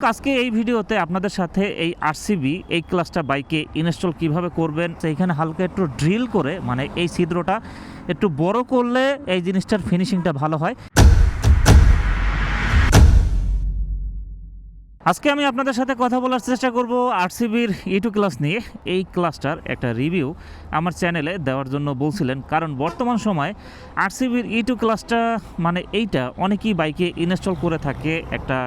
আজকে এই ভিডিওতে আপনাদের সাথে এই আরসিবি এই ক্লাসটা বাইকে ইনস্টল কীভাবে করবেন, সেইখানে হালকা একটু ড্রিল করে মানে এই ছিদ্রটা একটু বড় করলে এই জিনিসটার ফিনিশিংটা ভালো হয়। আজকে আমি আপনাদের সাথে কথা বলার চেষ্টা করব আরসিবির ইটু ক্লাস নিয়ে। এই ক্লাসটার একটা রিভিউ আমার চ্যানেলে দেওয়ার জন্য বলছিলেন, কারণ বর্তমান সময় আরসিবির ইটু ক্লাসটা মানে এইটা অনেকেই বাইকে ইনস্টল করে থাকে। একটা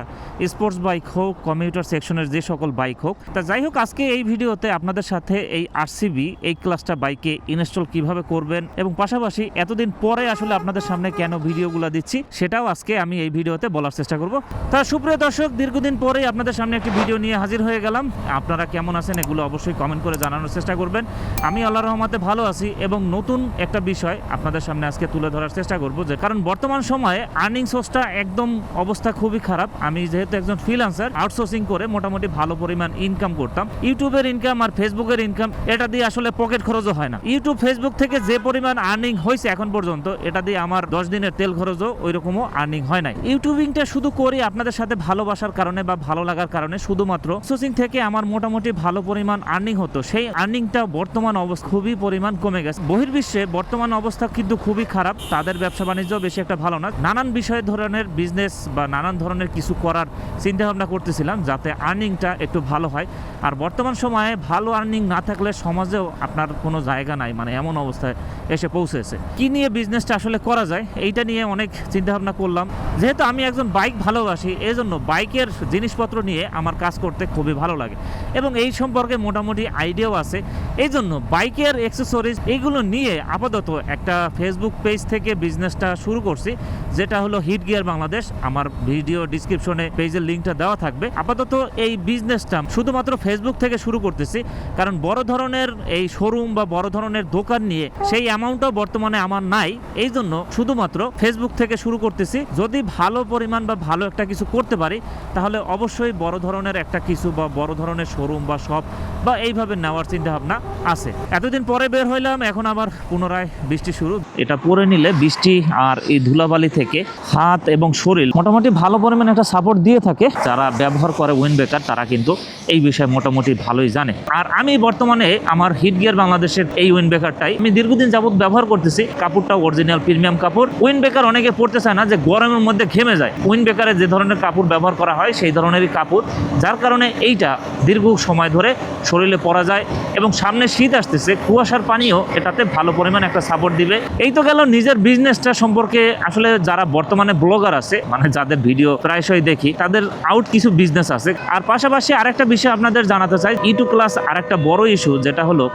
স্পোর্টস বাইক হোক কমিউটার সেকশনের যে সকল বাইক হোক। তা যাই হোক, আজকে এই ভিডিওতে আপনাদের সাথে এই আরসিবি এই ক্লাসটা বাইকে ইনস্টল কীভাবে করবেন এবং পাশাপাশি এতদিন পরে আসলে আপনাদের সামনে কেন ভিডিওগুলো দিচ্ছি, সেটাও আজকে আমি এই ভিডিওতে বলার চেষ্টা করব। তা সুপ্রিয় দর্শক, দীর্ঘদিন পরেই আপনাদের সামনে একটি ভিডিও নিয়ে হাজির হয়ে গেলাম। আপনারা কেমন আছেন এগুলো অবশ্যই কমেন্ট করে জানানোর চেষ্টা করবেন। আমি আল্লাহ রহমাতে ভালো আছি এবং নতুন একটা বিষয় আপনাদের সামনে আজকে তুলে ধরার চেষ্টা করব যে, কারণ বর্তমান সময়ে আর্নিং সোর্সটা একদম অবস্থা খুবই খারাপ। আমি যেহেতু একজন ফ্রিল্যান্সার আউটসোর্সিং করে মোটামুটি ভালো পরিমাণ ইনকাম করতাম। ইউটিউবের ইনকাম আর ফেসবুকের ইনকাম এটা দিয়ে আসলে পকেট খরচও হয় না। ইউটিউব ফেসবুক থেকে যে পরিমাণ আর্নিং হয়েছে এখন পর্যন্ত, এটা দিয়ে আমার দশ দিনের তেল খরচও ওই রকমও আর্নিং হয় নাই। ইউটিউবিংটা শুধু করি আপনাদের সাথে ভালোবাসার কারণে বা ভালো লাগার কারণে শুধুমাত্র সোর্সিং থেকে আমার মোটামুটি ভালো পরিমাণ আর্নিং হতো। সেই আর্নিংটা বর্তমান অবস্থা খুবই পরিমাণ কমে গেছে। বহির্বিশ্বে বর্তমান অবস্থা কিন্তু খুবই খারাপ। তাদের ব্যবসা বাণিজ্য বেশি একটা ভালো না। নানান বিষয় ধরনের বিজনেস বা নানান ধরনের কিছু করার চিন্তা ভাবনা করতেছিলাম যাতে আর্নিংটা একটু ভালো হয়। আর বর্তমান সময়ে ভালো আর্নিং না থাকলে সমাজেও আপনার কোনো জায়গা নাই মানে এমন অবস্থায় এসে পৌঁছেছে। কি নিয়ে বিজনেসটা আসলে করা যায়, এইটা নিয়ে অনেক চিন্তা ভাবনা করলাম। যেহেতু আমি একজন বাইক ভালোবাসি এই জন্য বাইকের জিনিসপত্র নিয়ে আমার কাজ করতে খুবই ভালো লাগে। এবং এই সম্পর্কে মোটামুটি আইডিয়াও আছে। এই জন্য বাইকের অ্যাক্সেসরিজ এইগুলো নিয়ে আপাতত একটা ফেসবুক পেজ থেকে বিজনেসটা শুরু করছি, যেটা হলো হিট গিয়ার বাংলাদেশ আমার ভিডিও ডিসক্রিপশনে পেজের লিঙ্কটা দেওয়া থাকবে। আপাতত এই বিজনেসটা শুধুমাত্র ফেসবুক থেকে শুরু করতেছি, কারণ বড় ধরনের এই শোরুম বা বড় ধরনের দোকান নিয়ে সেই অ্যামাউন্টও বর্তমানে আমার নাই। এই জন্য শুধুমাত্র ফেসবুক থেকে শুরু করতেছি। যদি ভালো পরিমাণ বা ভালো একটা কিছু করতে পারি, তাহলে অবশ্যই বড় ধরনের একটা কিছু বা বড় ধরনের শোরুম বা শপ বা এইভাবে নেওয়ার চিন্তা ভাবনা আছে। এতদিন পরে বের হইলাম, এখন আবার পুনরায় বৃষ্টি শুরু। এটা পরে নিলে বৃষ্টি আর এই ধুলাবালি থেকে হাত এবং শরীর মোটামুটি ভালো পরিমাণে একটা সাপোর্ট দিয়ে থাকে। যারা ব্যবহার করে উইন বেকার তারা কিন্তু এই বিষয়ে মোটামুটি ভালোই জানে। আর আমি বর্তমানে আমার হিট গিয়ার বাংলাদেশের এই উইন বেকারটাই আমি দীর্ঘদিন যাবত ব্যবহার করতেছি। কাপড়টা অরিজিনাল প্রিমিয়াম কাপড়। উইন বেকার অনেকে পড়তে চায় না যে গরমের মধ্যে ঘেমে যায়। উইন বেকারে যে ধরনের কাপড় ব্যবহার করা হয়, সেই ধরনেরই কাপড়, যার কারণে এইটা দীর্ঘ সময় ধরে শরীরে পরা যায় এবং সামনে শীত আসতেছে, কুয়াশার পানিও এটাতে ভালো পরিমাণ একটা সাপোর্ট দিবে। এই তো গেল নিজের বিজনেসটা সম্পর্কে আসলে যারা বর্তমানে ব্লগার আছে মানে যাদের ভিডিও প্রায়শই দেখি, তাদের আউট কিছু বিজনেস আছে। আর পাশাপাশি আরেকটা বিষয় আপনাদের জানাতে চাই ইটু ক্লাস আরেকটা বড় ইস্যু যেটা হলো,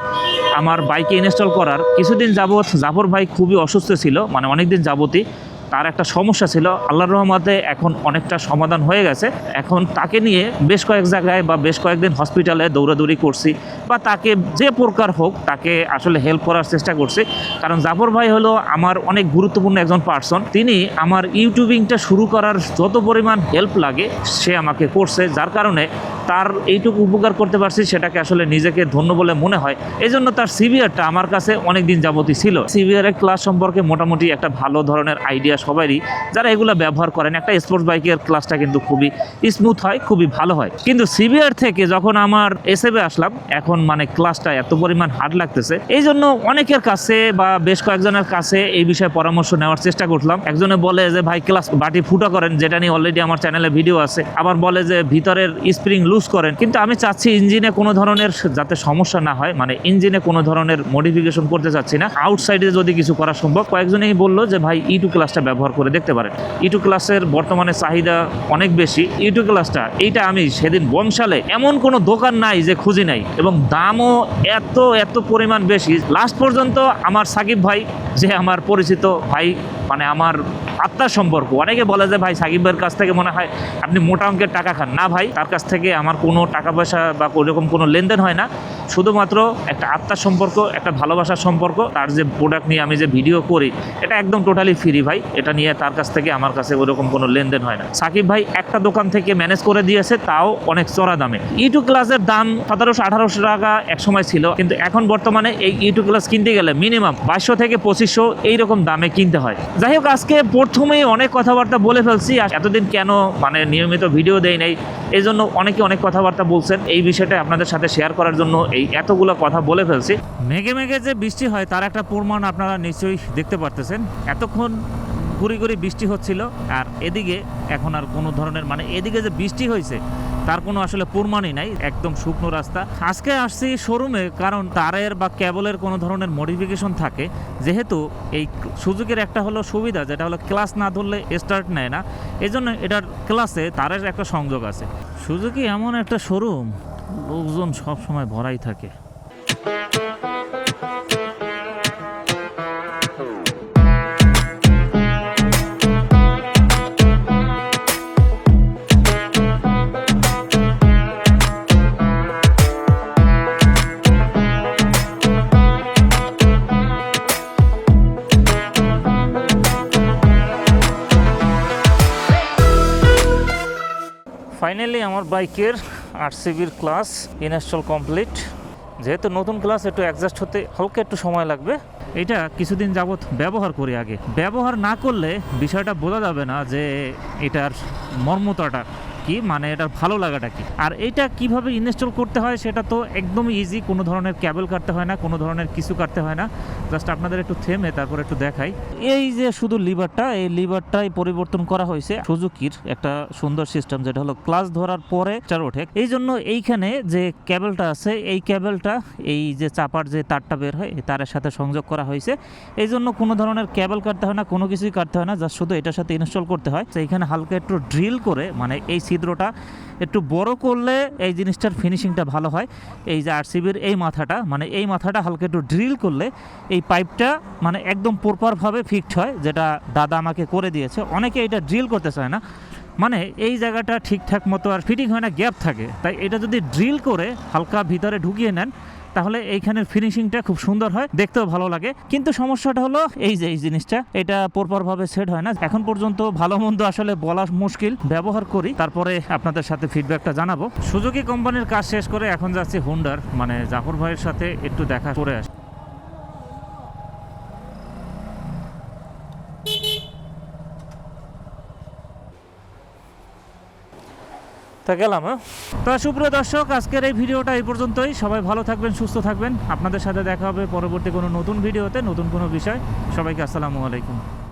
আমার বাইকে ইনস্টল করার কিছুদিন যাবৎ জাফর ভাই খুবই অসুস্থ ছিল মানে অনেকদিন যাবতই। তার একটা সমস্যা ছিল, আল্লাহর রহমতে এখন অনেকটা সমাধান হয়ে গেছে। এখন তাকে নিয়ে বেশ কয়েক জায়গায় বা বেশ কয়েকদিন হসপিটালে দৌড়াদৌড়ি করছি বা তাকে যে প্রকার হোক তাকে আসলে হেল্প করার চেষ্টা করছি। কারণ জাফর ভাই হলো আমার অনেক গুরুত্বপূর্ণ একজন পার্সন তিনি আমার ইউটিউবিংটা শুরু করার যত পরিমাণ হেল্প লাগে, সে আমাকে করছে। যার কারণে তার এইটুকু উপকার করতে পারছি, সেটাকে আসলে নিজেকে ধন্য বলে মনে হয়। এই জন্য তার সিভিআরটা আমার কাছে অনেক দিন যাবতই ছিল। সিভিআর ক্লাস সম্পর্কে মোটামুটি একটা ভালো ধরনের আইডিয়া সবারই। যারা এগুলো ব্যবহার করেন, একটা স্পোর্টস বাইকের ক্লাসটা কিন্তু খুবই স্মুথ হয়, খুবই ভালো হয়। কিন্তু সিভিআর থেকে যখন আমার এসএবে আসলাম, এখন মানে ক্লাসটা এত পরিমাণ হার্ড লাগতেছে। এই জন্য অনেকের কাছে বা বেশ কয়েকজনের কাছে এই বিষয়ে পরামর্শ নেওয়ার চেষ্টা করলাম। একজনে বলে যে, ভাই ক্লাস বাটি ফুটো করেন, যেটা নিয়ে অলরেডি আমার চ্যানেলে ভিডিও আছে। আবার বলে যে, ভিতরের স্প্রিং লুজ করেন। কিন্তু আমি চাচ্ছি ইঞ্জিনে কোনো ধরনের যাতে সমস্যা না হয় মানে ইঞ্জিনে কোনো ধরনের মডিফিকেশন করতে চাচ্ছি না। আউটসাইডে যদি কিছু করা সম্ভব, কয়েকজনেই বলল যে, ভাই ইটু ক্লাসটা ব্যবহার করে দেখতে পারেন। ইটু ক্লাসের বর্তমানে চাহিদা অনেক বেশি। ইটু ক্লাসটা এইটা আমি সেদিন বংশালে এমন কোনো দোকান নাই যে খুঁজি নাই এবং দামও এত এত পরিমাণ বেশি। লাস্ট পর্যন্ত আমার সাকিব ভাই, যে আমার পরিচিত ভাই মানে আমার আত্মার সম্পর্ক। অনেকে বলে যে, ভাই সাকিব ভাইয়ের কাছ থেকে মনে হয় আপনি মোটা অঙ্কের টাকা খান। না, ভাই, তার কাছ থেকে আমার কোনো টাকা পয়সা বা ওরকম কোনো লেনদেন হয় না। শুধুমাত্র একটা আত্মার সম্পর্ক, একটা ভালোবাসার সম্পর্ক, তার যে প্রোডাক্ট নিয়ে আমি যে ভিডিও করি, এটা একদম টোটালি ফ্রি ভাই। এটা নিয়ে তার কাছ থেকে আমার কাছে ওরকম কোনো লেনদেন হয় না। সাকিব ভাই, একটা দোকান থেকে ম্যানেজ করে দিয়েছে, তাও অনেক চড়া দামে। ইটু ক্লাসের দাম সতেরোশো, আঠারোশো টাকা এক সময় ছিল, কিন্তু এখন বর্তমানে এই ইউটিউব ক্লাস কিনতে গেলে মিনিমাম বাইশশো থেকে পঁচিশশো এইরকম দামে কিনতে হয়। যাই হোক, আজকে প্রথমেই অনেক কথাবার্তা বলে ফেলছি, আর এতদিন কেন মানে নিয়মিত ভিডিও দেয় নাই, এই জন্য অনেকে অনেক কথাবার্তা বলছেন। এই বিষয়টা আপনাদের সাথে শেয়ার করার জন্য এই এতগুলো কথা বলে ফেলছি। মেঘে মেঘে যে বৃষ্টি হয়, তার একটা প্রমাণ আপনারা নিশ্চয়ই দেখতে পারতেছেন। এতক্ষণ গুড়ি গুড়ি বৃষ্টি হচ্ছিল, আর এদিকে এখন আর কোনো ধরনের মানে এদিকে যে বৃষ্টি হয়েছে তার কোনো আসলে প্রমাণই নাই, একদম শুকনো রাস্তা। আজকে আসছি শোরুমে, কারণ তারের বা কেবলের কোনো ধরনের মডিফিকেশন থাকে। যেহেতু এই সুযোগের একটা হলো সুবিধা, যেটা হলো ক্লাস না ধরলে স্টার্ট নেয় না। এই জন্য এটার ক্লাসে তারের একটা সংযোগ আছে। সুযোগই এমন একটা শোরুম, লোকজন সব সময় ভরাই থাকে। ফাইনালি আমার বাইকের আরসিবির ক্লাস ইনস্টল কমপ্লিট যেহেতু নতুন ক্লাস একটু অ্যাডজাস্ট হতে হালকা একটু সময় লাগবে। এটা কিছুদিন যাবৎ ব্যবহার করি আগে। ব্যবহার না করলে বিষয়টা বোঝা যাবে না যে এটার মর্মতাটা। কি? মানে এটার ভালো লাগাটা কি? আর এটা কীভাবে ইনস্টল করতে হয় সেটা তো একদম ইজি কোনো ধরনের ক্যাবেল কাটতে হয় না, কোনো ধরনের কিছু কাটতে হয় না। জাস্ট আপনাদের একটু থেমে, তারপর একটু দেখাই। এই যে শুধু লিভারটা এই লিভারটাই পরিবর্তন করা হয়েছে সুজুকির একটা সুন্দর সিস্টেম যেটা হলো ক্লাস ধরার পরে চার ওঠে। এই জন্য এইখানে যে ক্যাবেলটা আছে, এই ক্যাবেলটা এই যে চাপার যে তারটা বের হয় তারের সাথে সংযোগ করা হয়েছে। এই জন্য কোনো ধরনের ক্যাবেল কাটতে হয় না, কোনো কিছুই কাটতে হয় না জাস্ট শুধু এটার সাথে ইনস্টল করতে হয়। তো এইখানে হালকা একটু ড্রিল করে মানে এই ছিদ্রটা। একটু বড় করলে এই জিনিসটার ফিনিশিংটা ভালো হয়। এই যে আরসিবির এই মাথাটা মানে এই মাথাটা হালকা একটু ড্রিল করলে এই পাইপটা মানে একদম প্রপারভাবে ফিক্সড হয়, যেটা দাদা আমাকে করে দিয়েছে। অনেকে এটা ড্রিল করতে চায় না। মানে এই জায়গাটা ঠিকঠাক মতো আর ফিটিং হয় না গ্যাপ থাকে। তাই এটা যদি ড্রিল করে হালকা ভিতরে ঢুকিয়ে নেন, তাহলে এইখানের ফিনিশিংটা খুব সুন্দর হয়, দেখতেও ভালো লাগে। কিন্তু সমস্যাটা হলো, এই যে, এই জিনিসটা, এটা পরপরভাবে সেট হয় না। এখন পর্যন্ত ভালো মন্দ আসলে বলা মুশকিল, ব্যবহার করি। তারপরে আপনাদের সাথে ফিডব্যাকটা জানাব। সুজুকি কোম্পানির কাজ শেষ করে এখন যাচ্ছি হুন্ডার মানে জাফর ভাইয়ের সাথে একটু দেখা করে আসি। তা গেলাম হ্যাঁ? তো সুপ্রিয় দর্শক, আজকের এই ভিডিওটা এই পর্যন্তই। সবাই ভালো থাকবেন, সুস্থ থাকবেন। আপনাদের সাথে দেখা হবে পরবর্তী কোনো নতুন ভিডিওতে, নতুন কোনো বিষয়। সবাইকে আসসালামু আলাইকুম।